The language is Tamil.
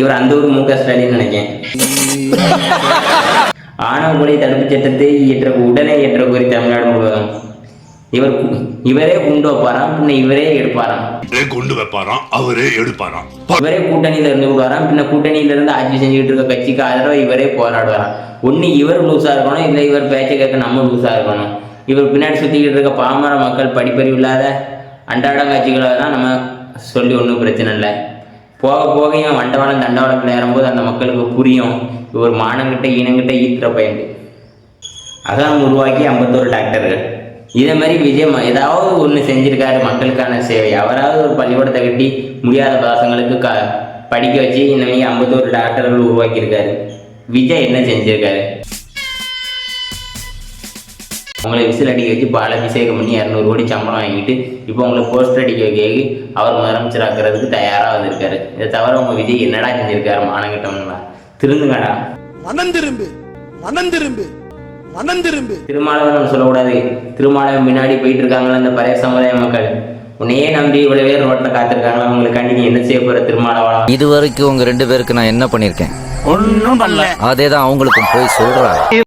இவர் அந்த ஊர் மு க ஸ்டாலின் நினைக்கிறேன். ஆணவ கொலை தடுப்பு சட்டத்தை இயற்ற உடனே இயற்ற கோரி தமிழ்நாடு முழுவதும். இவர் இவரே குண்டு வைப்பாராம் பின்ன இவரே எடுப்பாராம். கொண்டு வைப்பாராம் அவரே எடுப்பாராம். இவரே கூட்டணியில இருந்து விடுவாராம் பின்ன கூட்டணியில இருந்து ஆட்சி செஞ்சுக்கிட்டு இருக்க கட்சிக்கு ஆதரவா இவரே போராடுவாராம். ஒண்ணு இவர் லூசா இருக்கணும் இல்லை இவர் பேச்சை கேட்க நம்ம லூசா இருக்கணும். இவர் பின்னாடி சுத்திக்கிட்டு இருக்க பாமர மக்கள் படிப்பறிவு இல்லாத அன்றாட காட்சிகளை தான் நம்ம சொல்லி ஒன்றும் பிரச்சனை இல்லை. போக போக இவன் வண்டவாளம் தண்டவாளத்தில் ஏறும்போது அந்த மக்களுக்கு புரியும். ஒரு மானங்கிட்ட இனங்கிட்ட ஈத்துற பையன். அதான் உருவாக்கி ஐம்பத்தோரு டாக்டர்கள். இதே மாதிரி விஜய் ம- ஏதாவது ஒன்று செஞ்சிருக்காரு மக்களுக்கான சேவை. அவராவது ஒரு பள்ளிக்கூடத்தை கட்டி முடியாத பசங்களுக்கு க படிக்க வச்சு இந்த மாதிரி ஐம்பத்தோரு டாக்டர்கள் உருவாக்கியிருக்காரு. விஜய் என்ன செஞ்சிருக்காரு? உங்களை விசில் அடிக்க வச்சு பால் அபிஷேகம் பண்ணி இரநூறு கோடி சம்பளம் வாங்கிட்டு இப்போ உங்களை போஸ்டர் அடிக்க வைக்க அவர் முதலமைச்சர் ஆக்குறதுக்கு தயாராக வந்திருக்காரு. இதை தவிர உங்க விஜய் என்னடா செஞ்சிருக்காரு மானங்கிட்டவங்களா திருந்துங்கடா. மனம் திரும்பு மனம் திரும்பு மனம் திரும்பு திருமாவளவன் நம்ம சொல்லக்கூடாது. திருமாவளவன் பின்னாடி போயிட்டு இருக்காங்களா இந்த பழைய சமுதாய மக்கள். உன்னையே நம்பி இவ்வளவு பேர் ரோட்ல காத்திருக்காங்களா அவங்களுக்காண்டி நீ என்ன செய்ய போற திருமாவளவன்? இது வரைக்கும் உங்க ரெண்டு பேருக்கு நான் என்ன பண்ணிருக்கேன் ஒன்னும் பண்ணல. அதே தான் அவங்களுக்கும் போய் சொல்றேன்.